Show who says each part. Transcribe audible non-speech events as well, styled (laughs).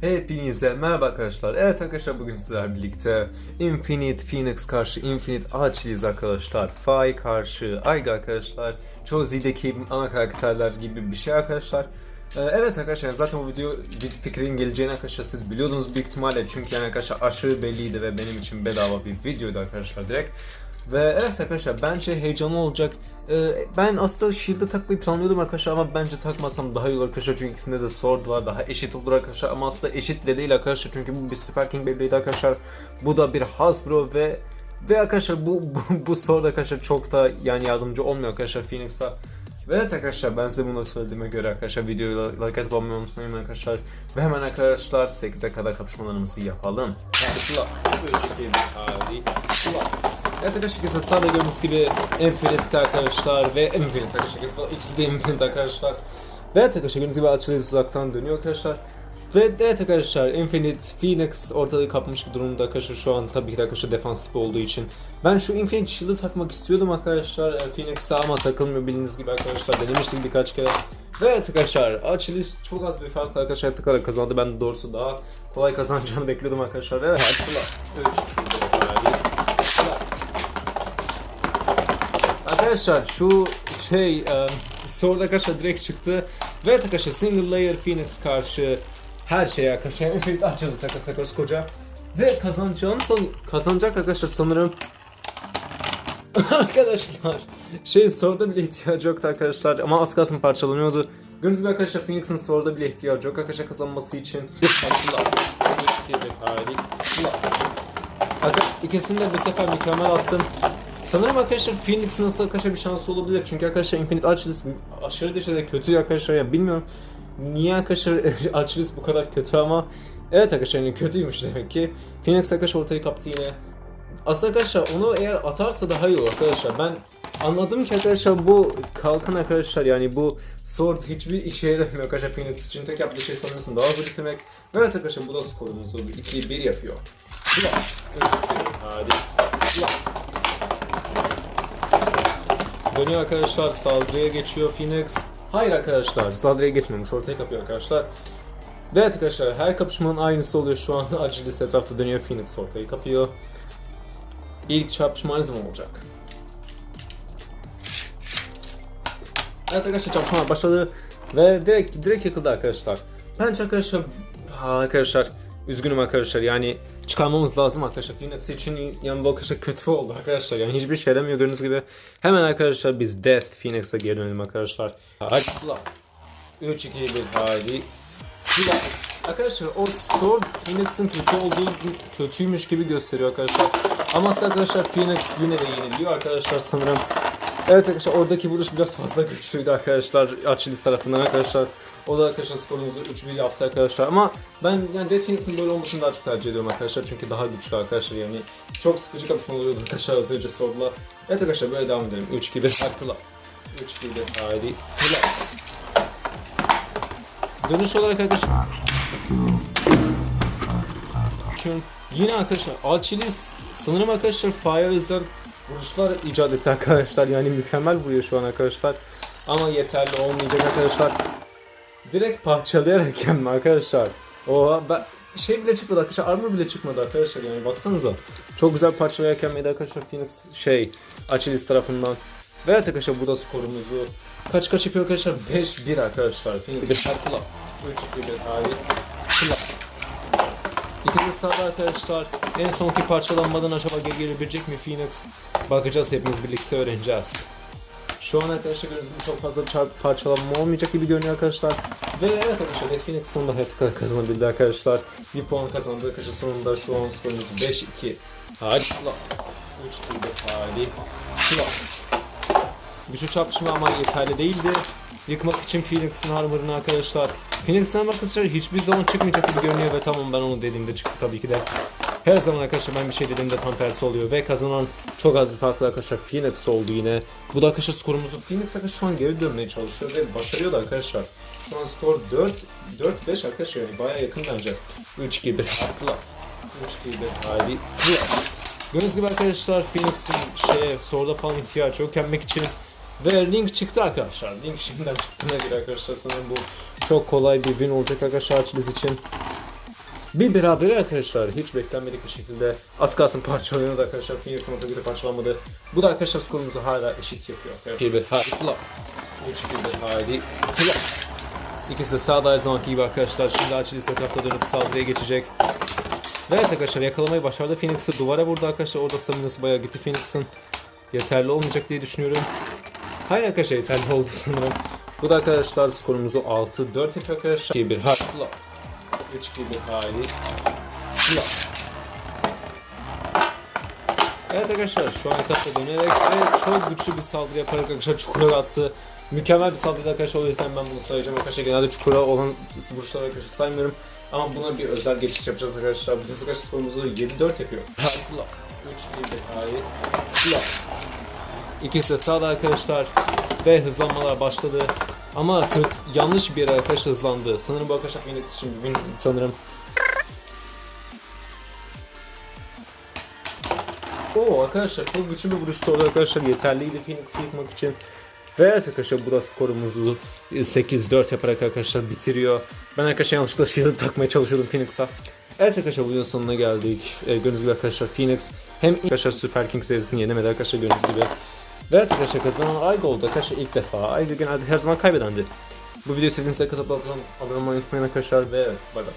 Speaker 1: Hepinize merhaba arkadaşlar. Evet arkadaşlar bugün sizler birlikte Infinite Phoenix karşı Infinite Archie'yiz arkadaşlar. Fai karşı Aiga arkadaşlar. Çoğu Z'deki ana karakterler gibi bir şey arkadaşlar. Ee, evet arkadaşlar zaten bu video bir fikrin geleceğini arkadaşlar siz biliyordunuz büyük ihtimalle çünkü yani arkadaşlar aşırı belliydi ve benim için bedava bir videoydu arkadaşlar direkt. Ve evet arkadaşlar bence heyecanlı olacak. Ee, ben aslında shield'ı takmayı planlıyordum arkadaşlar ama bence takmasam daha iyi olur arkadaşlar. Çünkü ikisinde de sword var daha eşit olur arkadaşlar. Ama aslında eşit de değil arkadaşlar. Çünkü bu bir Super King Beyblade arkadaşlar. Bu da bir Hasbro ve ve arkadaşlar bu (laughs) bu, bu sword arkadaşlar çok da yani yardımcı olmuyor arkadaşlar Phoenix'a. Ve evet arkadaşlar ben size bunu söylediğime göre arkadaşlar videoyu like atıp abone unutmayın arkadaşlar. Ve hemen arkadaşlar 8'e kadar kapışmalarımızı yapalım. 3 2 1 hadi. Başla. Evet arkadaşlar sağda gördüğünüz gibi Infinite arkadaşlar ve Infinite arkadaşlar ikisi de Infinite arkadaşlar. Ve evet arkadaşlar gördüğünüz gibi açılış uzaktan dönüyor arkadaşlar. Ve evet arkadaşlar Infinite Phoenix ortalığı kapmış bir durumda arkadaşlar şu an tabii ki de arkadaşlar defans tipi olduğu için. Ben şu Infinite Shield'ı takmak istiyordum arkadaşlar e, Phoenix'e ama takılmıyor bildiğiniz gibi arkadaşlar denemiştim birkaç kere. Ve evet arkadaşlar açılış çok az bir farkla arkadaşlar tıkarak kazandı ben doğrusu daha kolay kazanacağını bekliyordum arkadaşlar. Evet hadi 3 Arkadaşlar şu şey e, Sword arkadaşlar direkt çıktı. Ve arkadaşlar single layer Phoenix karşı her şey arkadaşlar (laughs) Infinite açıldı sakın sakın koca. Ve kazanacağını san kazanacak arkadaşlar sanırım. (laughs) arkadaşlar şey Sword'a bile ihtiyacı yoktu arkadaşlar ama az kalsın parçalanıyordu. Gördüğünüz gibi arkadaşlar Phoenix'in Sword'a bile ihtiyacı yok arkadaşlar kazanması için. Arkadaşlar ikisini de bu sefer mükemmel attım. Sanırım arkadaşlar Phoenix'in aslında arkadaşlar bir şansı olabilir. Çünkü arkadaşlar Infinite Archilus aşırı derecede kötü arkadaşlar ya bilmiyorum. Niye arkadaşlar (laughs) Archilus bu kadar kötü ama Evet arkadaşlar yani kötüymüş demek ki. Phoenix arkadaşlar ortayı kaptı yine. Aslında arkadaşlar onu eğer atarsa daha iyi olur arkadaşlar. Ben anladım ki arkadaşlar bu kalkan arkadaşlar yani bu sword hiçbir işe yaramıyor arkadaşlar Phoenix için. Tek yaptığı şey sanırsın daha hızlı bitirmek. Ve evet arkadaşlar bu da skorumuzu 2-1 yapıyor. İki, Hadi. Ulan. Dönüyor arkadaşlar saldırıya geçiyor Phoenix. Hayır arkadaşlar saldırıya geçmemiş ortaya kapıyor arkadaşlar. Ve evet arkadaşlar her kapışmanın aynısı oluyor şu an. (laughs) Acilis etrafta dönüyor Phoenix ortayı kapıyor. İlk çarpışma ne zaman olacak? Evet arkadaşlar çarpışma başladı ve direkt direkt yakıldı arkadaşlar. Bence arkadaşlar arkadaşlar üzgünüm arkadaşlar yani çıkarmamız lazım arkadaşlar. Phoenix için yani bu arkadaşlar kötü oldu arkadaşlar. Yani hiçbir şey yaramıyor gördüğünüz gibi. Hemen arkadaşlar biz Death Phoenix'e geri dönelim arkadaşlar. Hadi. 3 2 1 haydi. Silah. Arkadaşlar o Sword Phoenix'in kötü olduğu kötüymüş gibi gösteriyor arkadaşlar. Ama aslında arkadaşlar Phoenix yine de yeniliyor arkadaşlar sanırım. Evet arkadaşlar oradaki vuruş biraz fazla güçlüydü arkadaşlar Achilles tarafından arkadaşlar. O da arkadaşlar skorumuzu 3-1 yaptı arkadaşlar. Ama ben yani Death Phoenix'in böyle olmasını daha çok tercih ediyorum arkadaşlar. Çünkü daha güçlü arkadaşlar yani çok sıkıcı kapışma oluyordu arkadaşlar az önce Sword'la. Evet arkadaşlar böyle devam edelim. 3-2-1 Akula 3-2-1 haydi Kula. Dönüş olarak arkadaşlar. Çünkü yine arkadaşlar Achilles sanırım arkadaşlar Fire Wizard vuruşlar icat etti arkadaşlar yani mükemmel vuruyor şu an arkadaşlar ama yeterli olmayacak arkadaşlar direkt parçalayarak yenme arkadaşlar oha ben şey bile çıkmadı arkadaşlar armor bile çıkmadı arkadaşlar yani baksanıza çok güzel parçalayarak yenmedi arkadaşlar Phoenix şey Achilles tarafından ve evet arkadaşlar bu da skorumuzu kaç kaç yapıyor arkadaşlar 5-1 arkadaşlar Phoenix bir farkla 3 2 1 hayır Kula. İkinci sağda arkadaşlar en sonki parçalanmadan acaba geri gelebilecek mi Phoenix? Bakacağız hepimiz birlikte öğreneceğiz. Şu an arkadaşlar gibi çok fazla parçalanma olmayacak gibi görünüyor arkadaşlar. Ve evet arkadaşlar Red Phoenix sonunda hayatta kazanabildi arkadaşlar. Bir puan kazandı arkadaşlar sonunda şu an skorumuz 5-2. Hadi la. 3 2 hadi. La. Güçlü çarpışma ama yeterli değildi. Yıkmak için Phoenix'in armor'ını arkadaşlar. Phoenix'in arkadaşlar hiçbir zaman çıkmayacak gibi görünüyor ve tamam ben onu dediğimde çıktı tabii ki de. Her zaman arkadaşlar ben bir şey dediğimde tam tersi oluyor ve kazanan çok az bir farklı arkadaşlar Phoenix oldu yine. Bu da arkadaşlar skorumuzu Phoenix arkadaşlar şu an geri dönmeye çalışıyor ve başarıyor da arkadaşlar. Şu an skor 4 4 5 arkadaşlar yani bayağı yakın bence. 3 2 1 haklı. 3 2 1 hadi. Gördüğünüz gibi arkadaşlar Phoenix'in şeye soruda falan ihtiyacı yok yenmek için ve link çıktı arkadaşlar. Link şimdiden çıktığına göre arkadaşlar sanırım bu çok kolay bir win olacak arkadaşlar Achilles için. Bir beraber arkadaşlar hiç beklenmedik bir şekilde az kalsın parçalanıyordu arkadaşlar. Phoenix'in otogülü parçalanmadı. Bu da arkadaşlar skorumuzu hala eşit yapıyor. Bir bir hadi flop. Üç bir haydi flop. İkisi de sağda her zamanki gibi arkadaşlar. Şimdi Achilles etrafta dönüp saldırıya geçecek. Ve evet arkadaşlar yakalamayı başardı. Phoenix'i duvara vurdu arkadaşlar. Orada staminası bayağı gitti Phoenix'in. Yeterli olmayacak diye düşünüyorum. Arkadaşlar yeterli oldu sanırım. Bu da arkadaşlar skorumuzu 6-4 yapıyor arkadaşlar. 2-1 hadi flop. 3-2-1 haydi flop. Evet arkadaşlar şu an etapta dönerek ve çok güçlü bir saldırı yaparak arkadaşlar çukura attı. Mükemmel bir saldırı arkadaşlar o yüzden ben bunu sayacağım arkadaşlar. Genelde çukura olan vuruşları arkadaşlar saymıyorum. Ama buna bir özel geçiş yapacağız arkadaşlar. Bu arkadaşlar skorumuzu 7-4 yapıyor. Flop. 3-2-1 haydi flop. İkisi de sağda arkadaşlar ve hızlanmalar başladı. Ama kötü, yanlış bir yere arkadaşlar hızlandı. Sanırım bu arkadaşlar Phoenix için win sanırım. Oo arkadaşlar çok güçlü bir vuruştu orada arkadaşlar yeterliydi Phoenix'i yıkmak için. Ve evet arkadaşlar bu da skorumuzu 8-4 yaparak arkadaşlar bitiriyor. Ben arkadaşlar yanlışlıkla shield takmaya çalışıyordum Phoenix'a. Evet arkadaşlar videonun sonuna geldik. Ee, gördüğünüz gibi arkadaşlar Phoenix hem arkadaşlar Super King serisini yenemedi arkadaşlar gördüğünüz gibi. Ve evet arkadaşlar kazanan Ay oldu arkadaşlar ilk defa. Ay genelde her zaman kaybedendi. Bu videoyu sevdiğinizde katılıp abone olmayı unutmayın arkadaşlar ve bay bay.